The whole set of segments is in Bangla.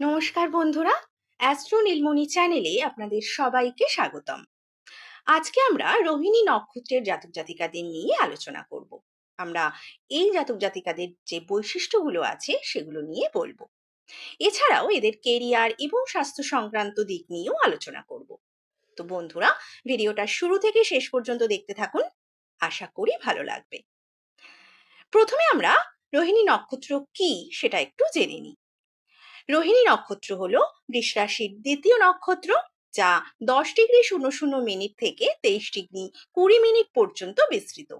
নমস্কার বন্ধুরা, অ্যাস্ট্রো নীলমণি চ্যানেলে আপনাদের সবাইকে স্বাগতম। আজকে আমরা রোহিণী নক্ষত্রের জাতক জাতিকাদের নিয়ে আলোচনা করব। আমরা এই জাতক জাতিকাদের যে বৈশিষ্ট্যগুলো আছে সেগুলো নিয়ে বলব। এছাড়াও এদের কেরিয়ার এবং স্বাস্থ্য সংক্রান্ত দিক নিয়েও আলোচনা করব। তো বন্ধুরা, ভিডিওটা শুরু থেকে শেষ পর্যন্ত দেখতে থাকুন, আশা করি ভালো লাগবে। প্রথমে আমরা রোহিণী নক্ষত্র কি সেটা একটু জেনে নিই। রোহিণী নক্ষত্র হলো বৃষরাশির দ্বিতীয় নক্ষত্র, যা দশ ডিগ্রি শূন্য শূন্য মিনিট থেকে তেইশ ডিগ্রি কুড়ি মিনিট পর্যন্ত বিস্তৃত।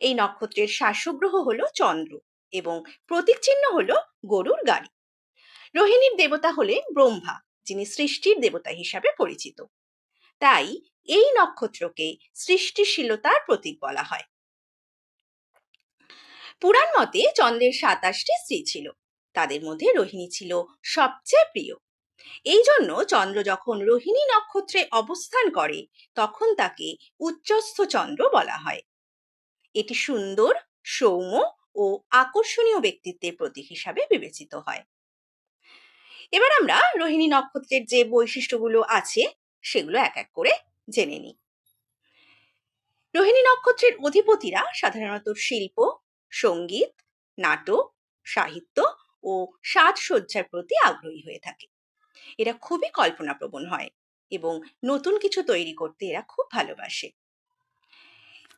এই নক্ষত্রের শাসক গ্রহ হলো চন্দ্র এবং প্রতীক চিহ্ন হলো গরুর গাড়ি। রোহিণীর দেবতা হলেন ব্রহ্মা, যিনি সৃষ্টির দেবতা হিসাবে পরিচিত। তাই এই নক্ষত্রকে সৃষ্টিশীলতার প্রতীক বলা হয়। পুরাণ মতে চন্দ্রের সাতাশটি স্ত্রী ছিল। তাদের মধ্যে রোহিণী ছিল সবচেয়ে প্রিয়। এই জন্য চন্দ্র যখন রোহিণী নক্ষত্রে অবস্থান করে, তখন তাকে উচ্চস্থ চন্দ্র বলা হয়। এটি সুন্দর, সৌম্য ও আকর্ষণীয় ব্যক্তিত্বের প্রতীক হিসাবে বিবেচিত হয়। এবার আমরা রোহিণী নক্ষত্রের যে বৈশিষ্ট্যগুলো আছে, সেগুলো এক এক করে জেনে নিই। রোহিণী নক্ষত্রের অধিপতিরা সাধারণত শিল্প, সংগীত, নাটক, সাহিত্য ও সাজসজ্জার প্রতি আগ্রহী হয়ে থাকে। এরা খুবই কল্পনাপ্রবণ হয় এবং নতুন কিছু তৈরি করতে এরা খুব ভালোবাসে।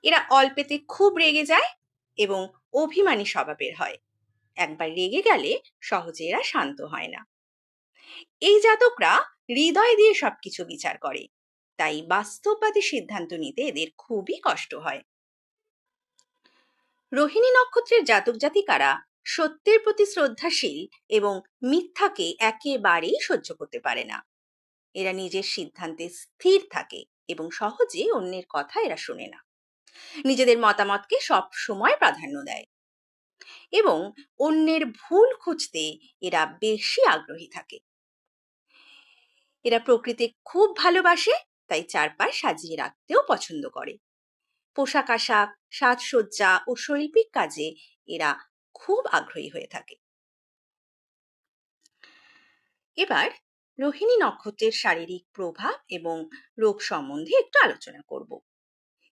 এরা অল্পেতে খুব রেগে যায় এবং অভিমানী স্বভাবের হয়। একবার রেগে গেলে সহজে এরা শান্ত হয় না। এই জাতকরা হৃদয় দিয়ে সবকিছু বিচার করে, তাই বাস্তববাদী সিদ্ধান্ত নিতে এদের খুবই কষ্ট হয়। রোহিণী নক্ষত্রের জাতক জাতিকারা সত্যের প্রতি শ্রদ্ধাশীল এবং মিথ্যাকে একেবারেই সহ্য করতে পারে না। এরা নিজের সিদ্ধান্তে স্থির থাকে এবং সহজে অন্যের কথা এরা শোনে না। নিজেদের মতামতকে সব সময় প্রাধান্য দেয় এবং অন্যের ভুল খুঁজতে এরা বেশি আগ্রহী থাকে। এরা প্রকৃতি খুব ভালোবাসে, তাই চারপাশ সাজিয়ে রাখতেও পছন্দ করে। পোশাক আশাক সাজসজ্জা ও শৈল্পিক কাজে এরা খুব আগ্রহী হয়ে থাকে। এবার রোহিণী নক্ষত্রের শারীরিক প্রভাব এবং রোগ সম্বন্ধে একটু আলোচনা করব।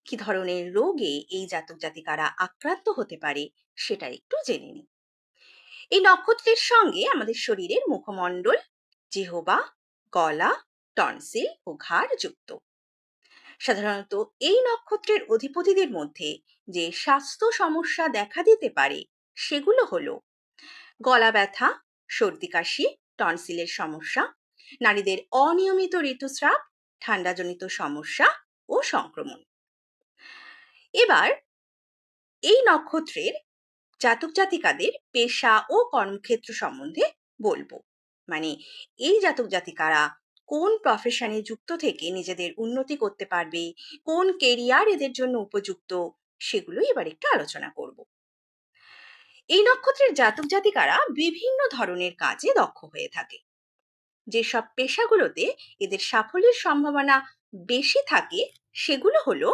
কি ধরনের রোগে এই জাতক জাতিকারা আক্রান্ত হতে পারে সেটা একটু জেনে নিই। এই নক্ষত্রের সঙ্গে আমাদের শরীরের মুখমণ্ডল, জিহবা, গলা, টনসিল ও ঘাড় যুক্ত। সাধারণত এই নক্ষত্রের অধিপতিদের মধ্যে যে স্বাস্থ্য সমস্যা দেখা দিতে পারে সেগুলো হলো, গলা ব্যথা, সর্দি কাশি, টনসিলের সমস্যা, নারীদের অনিয়মিত ঋতুস্রাব, ঠান্ডাজনিত সমস্যা ও সংক্রমণ। এবার, এই নক্ষত্রের জাতক জাতিকাদের পেশা ও কর্মক্ষেত্র সম্বন্ধে বলব। মানে এই জাতক জাতিকারা কোন প্রফেশনে যুক্ত থেকে নিজেদের উন্নতি করতে পারবে, কোন কেরিয়ার এদের জন্য উপযুক্ত, সেগুলো এবার একটু আলোচনা করব। এই নক্ষত্রের জাতক জাতিকারা বিভিন্ন ধরনের কাজে দক্ষ হয়ে থাকে। যেসব পেশাগুলোতে এদের সাফল্যের সম্ভাবনা বেশি থাকে, সেগুলো হলো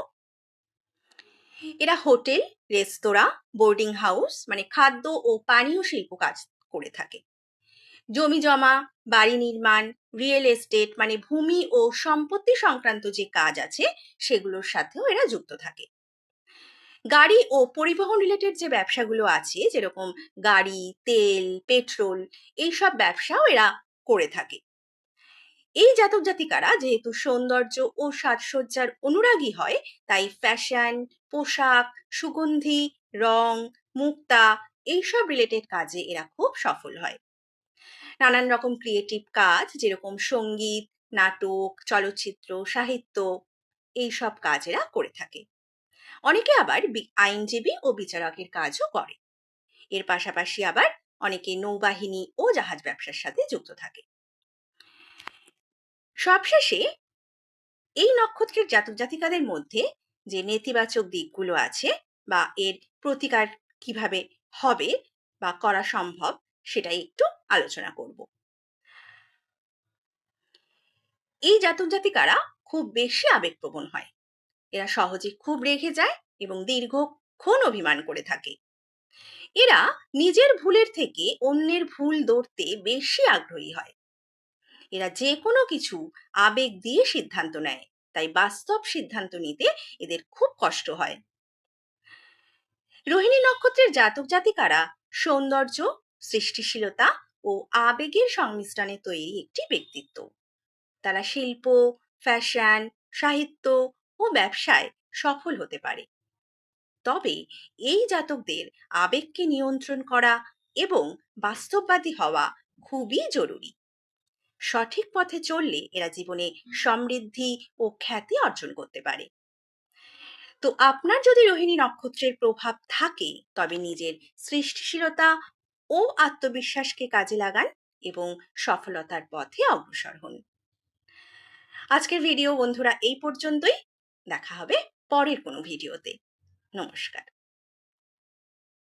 এরা হোটেল, রেস্তোরাঁ, বোর্ডিং হাউস মানে খাদ্য ও পানীয় শিল্প কাজ করে থাকে। জমি জমা, বাড়ি নির্মাণ, রিয়েল এস্টেট মানে ভূমি ও সম্পত্তি সংক্রান্ত যে কাজ আছে, সেগুলোর সাথেও এরা যুক্ত থাকে। গাড়ি ও পরিবহন রিলেটেড যে ব্যবসাগুলো আছে, যেরকম গাড়ি, তেল, পেট্রোল, এইসব ব্যবসাও এরা করে থাকে। এই জাতক জাতিকারা যেহেতু সৌন্দর্য ও সাজসজ্জার অনুরাগী হয়, তাই ফ্যাশন পোশাক, সুগন্ধি, রং, মুক্তা এইসব রিলেটেড কাজে এরা খুব সফল হয়। নানান রকম ক্রিয়েটিভ কাজ, যেরকম সংগীত, নাটক, চলচ্চিত্র, সাহিত্য, এইসব কাজ এরা করে থাকে। অনেকে আবার আইনজীবী ও বিচারকের কাজও করে। এর পাশাপাশি আবার অনেকে নৌবাহিনী ও জাহাজ ব্যবসার সাথে যুক্ত থাকে। সবশেষে, এই নক্ষত্রের জাতক জাতিকাদের মধ্যে যে নেতিবাচক দিকগুলো আছে বা এর প্রতিকার কীভাবে হবে বা করা সম্ভব সেটাই একটু আলোচনা করব। এই জাতক জাতিকারা খুব বেশি আবেগপ্রবণ হয়। এরা সহজে খুব রেগে যায় এবং দীর্ঘক্ষণ অভিমান করে থাকে। এরা নিজের ভুলের থেকে অন্যের ভুল ধরতে বেশি আগ্রহী হয়। এরা যে কোনো কিছু আবেগ দিয়ে সিদ্ধান্ত নেয়, তাই বাস্তব সিদ্ধান্ত নিতে এদের খুব কষ্ট হয়। রোহিণী নক্ষত্রের জাতক জাতিকারা সৌন্দর্য, সৃষ্টিশীলতা ও আবেগের সংমিশ্রণে তৈরি একটি ব্যক্তিত্ব। তারা শিল্প, ফ্যাশন, সাহিত্য ও ব্যবসায় সফল হতে পারে। তবে এই জাতকদের আবেগকে নিয়ন্ত্রণ করা এবং বাস্তববাদী হওয়া খুবই জরুরি। সঠিক পথে চললে এরা জীবনে সমৃদ্ধি ও খ্যাতি অর্জন করতে পারে। তো আপনার যদি রোহিণী নক্ষত্রের প্রভাব থাকে, তবে নিজের সৃষ্টিশীলতা ও আত্মবিশ্বাসকে কাজে লাগান এবং সফলতার পথে অগ্রসর হন। আজকের ভিডিও বন্ধুরা এই পর্যন্তই। দেখা হবে পরের কোনো ভিডিওতে। নমস্কার।